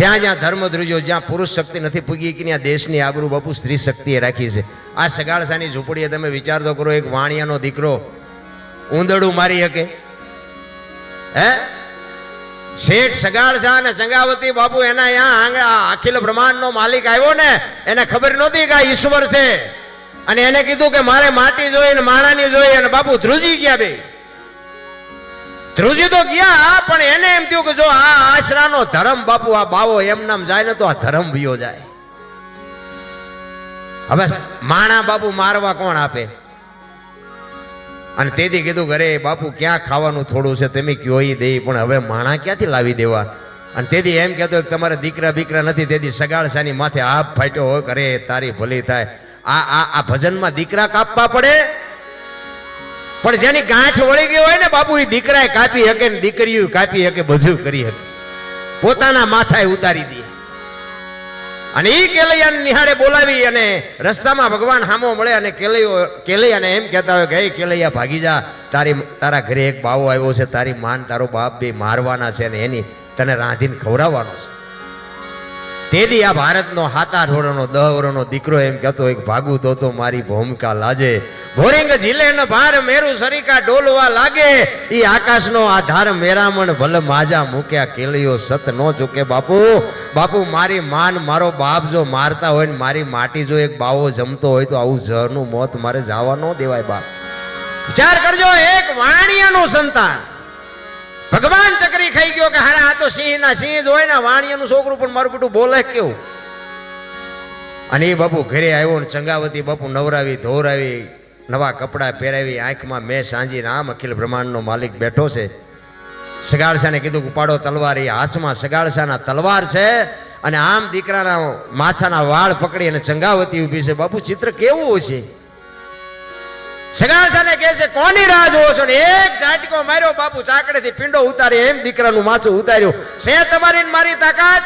જ્યાં જ્યાં ધર્મ ધ્રુજો, જ્યાં પુરુષ શક્તિ નથી પૂગી, કે ત્યાં દેશની આબરૂ બાપુ સ્ત્રી શક્તિએ રાખી છે. આ સગાળસાની ઝૂંપડીએ તમે વિચાર તો કરો, એક વાણિયાનો દીકરો ઊંદડું મારી શકે. હે? શેઠ સગાળસા અને ચંગાવતી બાપુ, એના અહીંયા અખિલ બ્રહ્માંડનો માલિક આવ્યો ને, એને ખબર નહોતી કે આ ઈશ્વર છે. અને એને કીધું કે મારે માટી જોઈએ ને માણાની જોઈએ અને બાપુ ધ્રુજી ગયા બે? ધ્રુજી તો ગયા, પણ એને એમ થયું કે જો આ આશરાનો ધર્મ બાપુ, આ બાવો એમ નામ જાય ને તો આ ધર્મ વિયો જાય. હવે માણા બાપુ મારવા કોણ આપે? અને તેથી કીધું ઘરે બાપુ, ક્યાં ખાવાનું થોડું છે? તમે કયો દે, પણ હવે માણા ક્યાંથી લાવી દેવા? અને તેથી એમ કહેતો કે તમારે દીકરા બીકરા નથી, તેથી સગાળસાની માથે આપ ફાટ્યો હોય કરે તારી ભલી થાય. આ આ આ ભજનમાં દીકરા કાપવા પડે? પણ જેની ગાંઠ વળી ગઈ હોય ને બાપુ એ દીકરાએ કાપી શકે ને દીકરીઓ કાપી શકે બધું કરી શકે પોતાના માથાએ ઉતારી દે. અને એ કેલૈયાને નિહાળે બોલાવી અને રસ્તામાં ભગવાન હામો મળે અને કેલૈયો કેલૈયાને એમ કહેતા હોય કે, હે કેલૈયા, ભાગી જા. તારી તારા ઘરે એક બાવો આવ્યો છે. તારી માન તારો બાપ બે મારવાના છે ને એની તને રાંધીને ખવડાવવાનો છે. તેથી આ ભારતનો હાતા ઢોળનો દહ વરોનો દીકરો એમ કહેતો એક ભાગુ તો તો મારી ભૂમિકા લાજે. ભોરિંગ ઝીલે ભાર મેરું સરિકા ડોલવા લાગે. ઈ આકાશનો આધાર મેરામણ ભલે માજા મૂક્યા કેળીઓ સત નો ચૂકે. બાપુ બાપુ, મારી માન મારો બાપ જો મારતા હોય ને મારી માટી જો એક બાવો જમતો હોય તો આવું ઝરનું મોત મારે જવા ન દેવાય બાપ. વિચાર કરજો, એક વાણિયાનું સંતાન. ભગવાન ચકરી ખાઈ ગયો કે હારે, આ તો સિંહ ના સિંહ હોય ને વાણિયાનું છોકરું પણ મારું બેટું બોલે કેવું? અને એ બાપુ ઘરે આવ્યો ને ચંગાવતી બાપુ નવરાવી ધોરાવી નવા કપડાં પહેરાવી, આંખમાં મેં સાંજી આમ અખિલ બ્રહ્માંડનો માલિક બેઠો છે. સગાળસાને કીધું ઉપાડો તલવાર, એ હાથમાં સગાળસાના તલવાર છે અને આમ દીકરાના માથાના વાળ પકડી અને ચંગાવતી ઊભી છે. બાપુ, ચિત્ર કેવું છે સગાળસાને કહે છે, કોની રાહ જોવો છો? ને એક ઝાટકો માર્યો, બાપુ ચાકડેથી પિંડો ઉતારી, એમ દીકરાનું માથું ઉતાર્યું. છે તમારી મારી તાકાત?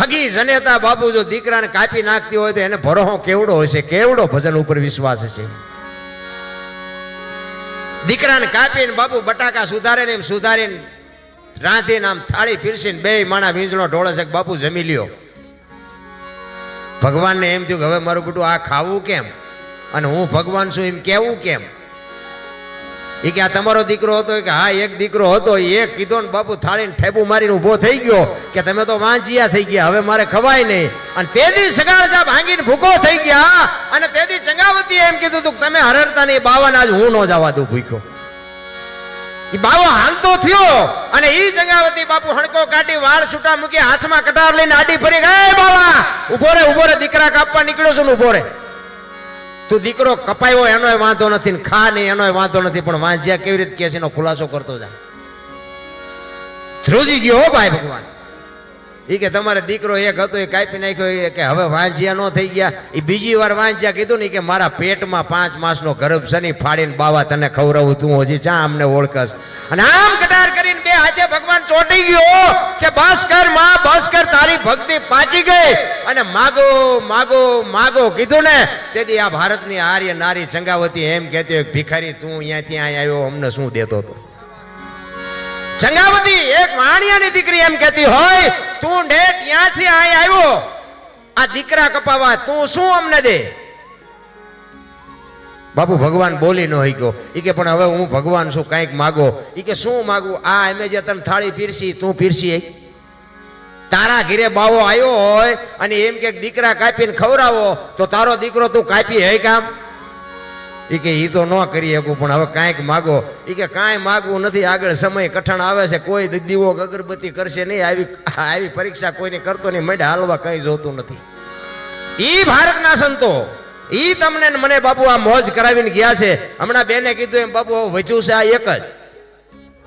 હગી જનેતા બાપુ જો દીકરાને કાપી નાખતી હોય તો એને ભરોહો કેવડો હશે? કેવડો ભજન ઉપર વિશ્વાસ છે દીકરાને કાપીને બાપુ બટાકા સુધારે ને એમ સુધારીને રાંધીને આમ થાળી પીરસીને બે માણા વીંજણો ઢોળે છે બાપુ જમી લ્યો. ભગવાનને એમ થયું કે હવે મારું બેટું આ ખાવું કેમ? અને હું ભગવાન છું એમ કેવું કેમ? એ કે આ તમારો દીકરો હતો કે હા, એક દીકરો હતો એક કીધો ને બાપુ થાળીને ઠેબુ મારીને ઊભો થઈ ગયો કે તમે તો વાંચિયા થઈ ગયા, હવે મારે ખવાય નહીં. અને તેથી સગાળસા ભાંગીને ભૂખો થઈ ગયા અને તેથી ચંગાવતી એમ કીધું તું તમે હરડતા નહીં બાવાને આજ હું ન જવા દઉં ભૂખ્યો. એ બાવો હાલતો થયો, અને એ ચંગાવતી બાપુ હણકો કાઢી વાળ છૂટા મૂકી હાથમાં કટાર લઈને આડી ફરી ગયા બાવા ઊભો રે ઊભો રે, દીકરા કાપવા નીકળ્યો છું ને ઊભો રે. તું દીકરો કપાયો એનોય વાંધો નથી ને ખા નહીં, એનોય વાંધો નથી, પણ વાંચ્યા કેવી રીતે કે છે એનો ખુલાસો કરતો જા. ધ્રુજી ગયો હો ભાઈ ભગવાન. એ કે તમારે દીકરો એક હતો, એ કાપી નાખ્યો, એ કે હવે વાંચ્યા ન થઈ ગયા. એ બીજી વાર વાંચ્યા કીધું ને કે મારા પેટમાં પાંચ માસનો ગર્ભ શનિ ફાડીને બાવા તને ખવડાવું તું, હજી ચા અમને ઓળખસ અને આમ કટાર કરીને બે હાથે ભગવાન ચોંટી ગયો કે બસ કરમાં બસ કર તારી ભક્તિ પાકી ગઈ. અને માગો માગો માગો કીધું ને, તેથી આ ભારતની આર્ય નારી ચંગાવતી એમ કહેતી ભિખારી, તું અહીંયાથી અહીં આવ્યો, અમને શું દેતો હતો? ચંગાવતી એક વાણિયાની દીકરી એમ કહેતી હોય, તું ઢેટ ત્યાંથી અહીં આવ્યો. આ દીકરા કપાવા તું શું અમને દે? બાપુ ભગવાન બોલી ન ગયો એ કે પણ હવે હું ભગવાન છું, કાંઈક માગો. એ કે શું માગું? આ એમે જે તને થાળી પીરસી, તું પીરસી તારા ઘીરે બાવો આવ્યો હોય અને એમ કે દીકરા કાપીને ખવડાવો, તો તારો દીકરો તું કાપી હે કામ? એ કે એ તો ન કરી શકું, પણ હવે કાંઈક માગો. એ કે કાંઈ માગવું નથી, આગળ સમય કઠણ આવે છે, કોઈ દીવો અગરબત્તી કરશે નહીં, આવી આવી પરીક્ષા કોઈને કરતો નહીં મંડે હાલવા કંઈ જોતું નથી. એ ભારતના સંતો. ઈ તમને મને બાપુ આ મોજ કરાવીને ગયા છે. હમણાં બેને કીધું એમ, બાપુ વધ્યું છે આ એક જ.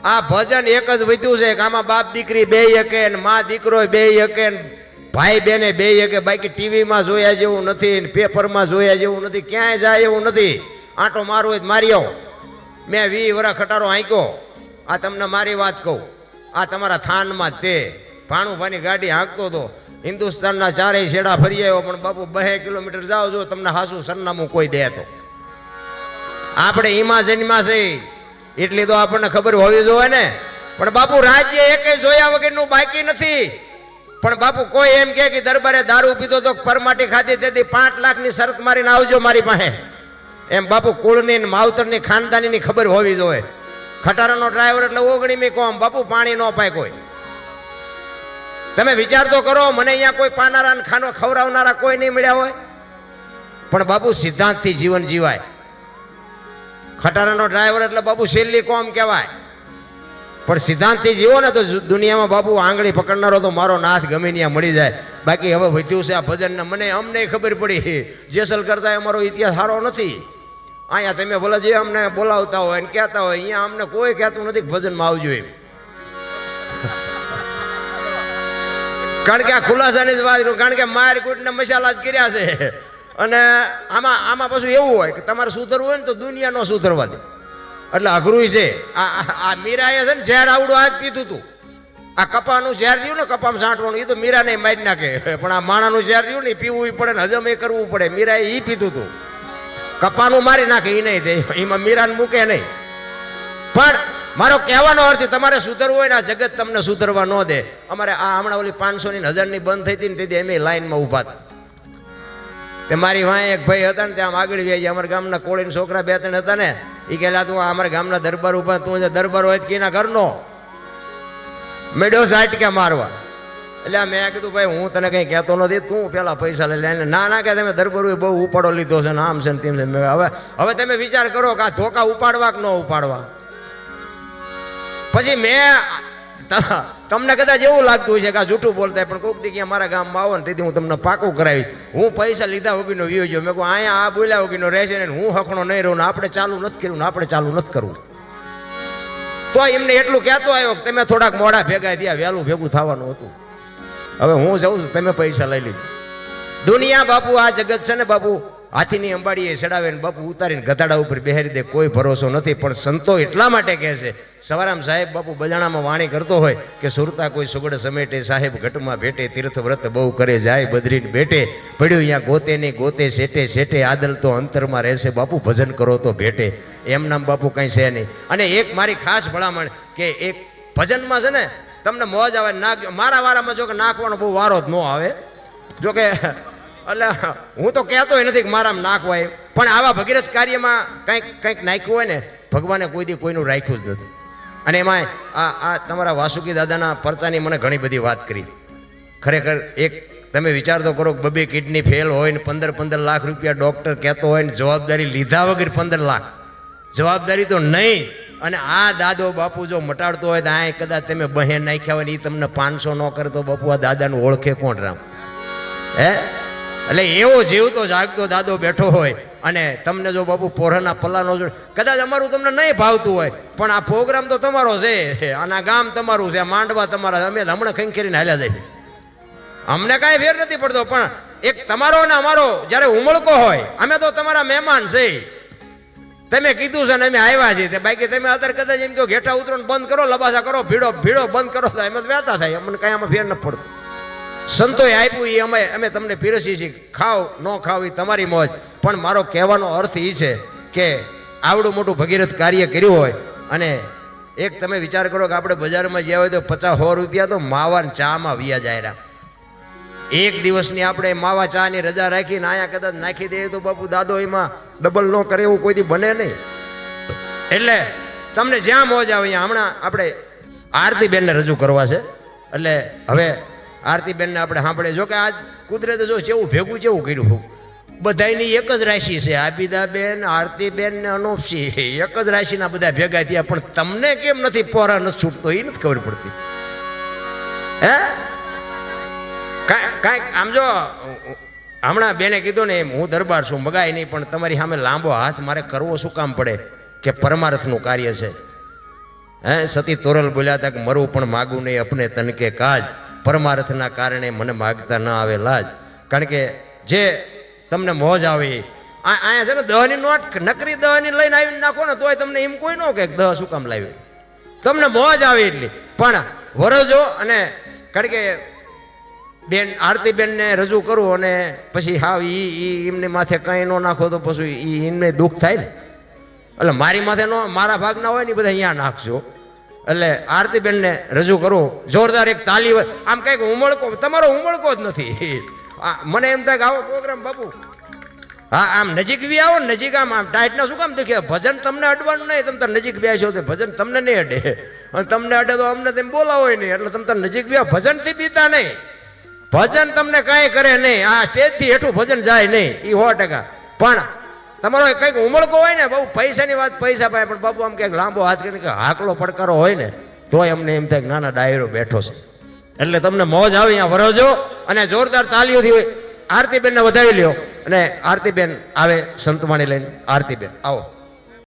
આ ભજન એક જ વધ્યું છે કે આમાં બાપ દીકરી બે એકે ને મા દીકરો બે એકે ને ભાઈ બેને બે એકે. બાકી ટીવીમાં જોયા જેવું નથી પેપરમાં જોયા જેવું નથી, ક્યાંય જાય એવું નથી. આંટો મારવો તો મારી આવો. મેં વી વરા ખટારો આંક્યો. આ તમને મારી વાત કહું. આ તમારા થાનમાં તે. ભાણુભાની ગાડી હાંકતો હતો. હિન્દુસ્તાનના ચારેય છેડા ફરી આવ્યો, પણ બાપુ બે કિલોમીટર જાઓ જો, તમને હાસું સરનામું કોઈ દે તો. આપણે હિમાજનમાં છે, એટલી તો આપણને ખબર હોવી જોઈએ ને. પણ બાપુ રાજ્ય એકે જોયા વગરનું બાકી નથી. પણ બાપુ કોઈ એમ કે દરબારે દારૂ પીધો તો પરમાટી ખાધી, તેથી પાંચ લાખની શરત મારીને આવજો મારી પાસે. એમ બાપુ કુળની માવતરની ખાનદાનીની ખબર હોવી જોઈએ. ખટારાનો ડ્રાઈવર એટલે ઓગણીમી કોમ, બાપુ પાણી ન પાય કોઈ. તમે વિચાર તો કરો, મને અહીંયા કોઈ પાનારા ને ખાનો ખવડાવનારા કોઈ નહીં મળ્યા હોય. પણ બાબુ સિદ્ધાંતથી જીવન જીવાય. ખટારાનો ડ્રાઈવર એટલે બાબુ છેલ્લી કોમ કહેવાય. પણ સિદ્ધાંતથી જીવો ને તો દુનિયામાં બાબુ આંગળી પકડનારો તો મારો નાથ ગમે ત્યાં મળી જાય. બાકી હવે વધ્યું છે આ ભજનને, મને અમને ખબર પડી. જેસલ કરતા અમારો ઇતિહાસ સારો નથી. અહીંયા તમે ભલે જે અમને બોલાવતા હોય ને કહેતા હોય, અહીંયા અમને કોઈ કહેતું નથી ભજનમાં આવજો એમ. કારણ કે આ ખુલાસાની જ વાત કરું, કારણ કે માર કૂટને મસાલા જ કર્યા છે. અને આમાં આમાં પાછું એવું હોય કે તમારે સુધરવું હોય ને તો દુનિયા નો સુધરવા દે. એટલે અઘરું છે. આ, આ- આ મીરાએ છે ને ઝેર આવડું આજ પીધું હતું આ કપાનું ઝેર રહ્યું ને કપામાં સાંટવાનું એ તો મીરાને મારી નાખે. પણ આ માણાનું ઝેર રહ્યું ને પીવું પડે ને હજમ એ કરવું પડે. મીરાએ એ પીધું હતું કપાનું મારી નાખે એ નહીં દે એમાં મીરાને મૂકે નહીં. પણ મારો કહેવાનો અર્થ, તમારે સુધરવું હોય ને, આ જગત તમને સુધરવા ન દે. અમારે આ હમણાં ઓલી પાંચસો ની હજારની બંધ થઈ હતી ને, તેથી અમે લાઈનમાં ઊભા હતા. તે મારી વાંહે એક ભાઈ હતા ને ત્યાં આગળ વ્યાજી અમારા ગામના કોળીના છોકરા બે ત્રણ હતા ને એ કહેલા, તું અમારા ગામના દરબાર ઉપર તું જે દરબાર હોય કીના ઘરનો. મેડ્યો સાટકે મારવા. એટલે મેં કીધું, ભાઈ, હું તને કંઈ કહેતો નથી. તું પેલા પૈસા લઈ લે. ના ના કે તમે દરબાર બહુ ઉપાડો લીધો છે ને, આમ છે ને તેમ છે હવે હવે તમે વિચાર કરો કે આ ધોકા ઉપાડવા કે ન ઉપાડવા? પછી મેં તમને કદાચ એવું લાગતું છે કે આ જૂઠું બોલતા પણ કોઈક દી મારા ગામમાં આવો ને તેથી હું તમને પાકું કરાવીશ. હું પૈસા લીધા વગીનો વિયો ગયો. મેં કહું, અહીંયા આ બોલ્યા વગીનો રહેશે ને હું હકણો નહીં રહું ને આપણે ચાલુ નથી કર્યું ને આપણે ચાલુ નથી કરવું. તો એમને એટલું કહેતો આવ્યો કે તમે થોડાક મોડા ભેગા થયા, વહેલું ભેગું થવાનું હતું. હવે હું જાઉં છું, તમે પૈસા લઈ લીધું દુનિયા બાપુ, આ જગત છે ને બાપુ? હાથીની અંબાડીએ ચડાવે ને બાપુ ઉતારીને ગધાડા ઉપર બેહારી દે, કોઈ ભરોસો નથી. પણ સંતો એટલા માટે કહે છે, સવારામ સાહેબ બાપુ બજાણામાં વાણી કરતો હોય કે સુરતા કોઈ સુગડ સમેટે, સાહેબ ઘટમાં ભેટે તીર્થ વ્રત બહુ કરે, જાય બદરીને બેટે. પડ્યું અહીંયા ગોતે ને ગોતે સેટે સેટે આદલ તો અંતરમાં રહેશે, બાપુ ભજન કરો તો ભેટે. એમ નામ બાપુ કંઈ છે નહીં. અને એક મારી ખાસ ભલામણ કે એક ભજનમાં છે ને, તમને મોજ આવે નાખ મારા વારામાં જો કે નાખવાનો બહુ વારો જ ન આવે. જો કે એટલે હું તો કહેતોય નથી કે મારામાં નાખવાય પણ આવા ભગીરથ કાર્યમાં કંઈક કંઈક નાખ્યું હોય ને, ભગવાને કોઈ દી કોઈનું રાખ્યું જ નથી. અને એમાં આ આ તમારા વાસુકી દાદાના પરચાની મને ઘણી બધી વાત કરી. ખરેખર એક તમે વિચાર તો કરો બબે કિડની ફેલ હોય ને પંદર પંદર લાખ રૂપિયા ડૉક્ટર કહેતો હોય ને જવાબદારી લીધા વગર પંદર લાખ. જવાબદારી તો નહીં. અને આ દાદો બાપુ જો મટાડતો હોય તો આ કદાચ તમે બહેન નાખ્યા હોય ને એ તમને પાંચસો ન કરે તો બાપુ. આ દાદાનું ઓળખે કોણ રામ? હે? એટલે એવો જીવતો જાગતો દાદો બેઠો હોય અને તમને જો બાપુ પોરાના પલ્લાનો જો કદાચ અમારું તમને નહીં ભાવતું હોય, પણ આ પ્રોગ્રામ તો તમારો છે. આના ગામ તમારું છે માંડવા તમારા અમે હમણાં ખંખેરીને હાલ્યા જાય અમને કાંઈ ફેર નથી પડતો, પણ એક તમારો ને અમારો જ્યારે ઉમળકો હોય, અમે તો તમારા મહેમાન છે. તમે કીધું છે ને અમે આવ્યા છીએ. બાકી તમે અત્યારે કદાચ એમ કહો ઘેટા ઉતરો બંધ કરો, લબાસા કરો, ભીડો ભીડો બંધ કરો તો એમ વહેતા થાય. અમને કાંઈ આમાં ફેર નથી પડતો. સંતોએ આપ્યું એ અમે અમે તમને પીરસી છીએ. ખાવ ન ખાવ એ તમારી મોજ. પણ મારો કહેવાનો અર્થ એ છે કે આવડું મોટું ભગીરથ કાર્ય કર્યું હોય અને એક તમે વિચાર કરો કે આપણે બજારમાં જ્યાં હોય તો પચાસ સો રૂપિયા તો માવા ચામાં વ્યા જાય. એક દિવસની આપણે માવા ચાની રજા રાખીને અહીંયા કદાચ નાખી દઈએ તો બાપુ દાદો એમાં ડબલ ન કરે એવું કોઈથી બને નહીં. એટલે તમને જ્યાં મોજ આવે અહીંયા હમણાં આપણે આરતીબેનને રજૂ કરવા છે. એટલે હવે આરતીબેનને આપણે સાંભળે. જો કે આજ કુદરતે જો જેવું ભેગું જેવું કર્યું બધાયની એક જ રાશિ છે. આબિદાબેન, આરતીબેન ને અનોપસિંહ એક જ રાશિના બધા ભેગા થયા, પણ તમને કેમ નથી પોરા નથી છૂટતો? એ નથી ખબર પડતી. હે? કાંઈ, કાંઈક, આમ જો, હમણાં બેને કીધું ને હું દરબાર છું, મગાય નહીં, પણ તમારી સામે લાંબો હાથ મારે કરવો શું કામ પડે કે પરમાર્થનું કાર્ય છે? હે, સતી તોરલ બોલ્યા હતા કે મરવું પણ માગું નહીં, અપને તનકે કાજ. પરમાર્થના કારણે મને માગતા ન આવેલા જ. કારણ કે જે તમને મોજ આવે અહીંયા છે ને દહની નોટ, નકરી દહની લઈને આવીને નાખો ને તોય તમને એમ કોઈ ન કે દહ શું કામ લાવ્યું. તમને મોજ આવે એટલી. પણ વરજો અને કારણ કે બેન, આરતીબેનને રજૂ કરું અને પછી હાવ એ એમને માથે કંઈ ન નાખો તો પછી એ એમને દુઃખ થાય ને. એટલે મારી માથે નો, મારા ભાગના હોય ને બધા અહીંયા નાખજો. એટલે આરતીબેનને રજૂ કરું. જોરદાર એક તાલી આમ કંઈક ઉમળકો, તમારો ઉમળકો જ નથી. મને એમ થાય કે આવો પ્રોગ્રામ બાપુ. હા, આમ નજીક બી આવો નજીક આમ આમ ટાઈટના શું કામ દેખે? ભજન તમને અડવાનું નહીં, તમે તાર નજીક બી છો તો ભજન તમને નહીં અડે. અને તમને અડે તો અમને તેમ બોલાવો નહીં, એટલે તમે તાર નજીક બી ભજનથી પીતા નહીં. ભજન તમને કાંઈ કરે નહીં. આ સ્ટેજથી હેઠું ભજન જાય નહીં. એ સો ટકા. પણ તમારો કંઈક ઉમળકો હોય ને, બહુ પૈસાની વાત, પૈસા પાય પણ બાપુ આમ કંઈક લાંબો હાથ કરીને હાકલો પડકારો હોય ને, તોય અમને એમ થાય નાના ડાયરો બેઠો છે. એટલે તમને મોજ આવે, અહીંયા વરોજો અને જોરદાર તાલીઓથી આરતીબેનને વધાવી લ્યો. અને આરતીબેન આવે સંતવાણી લઈને. આરતીબેન, આવો.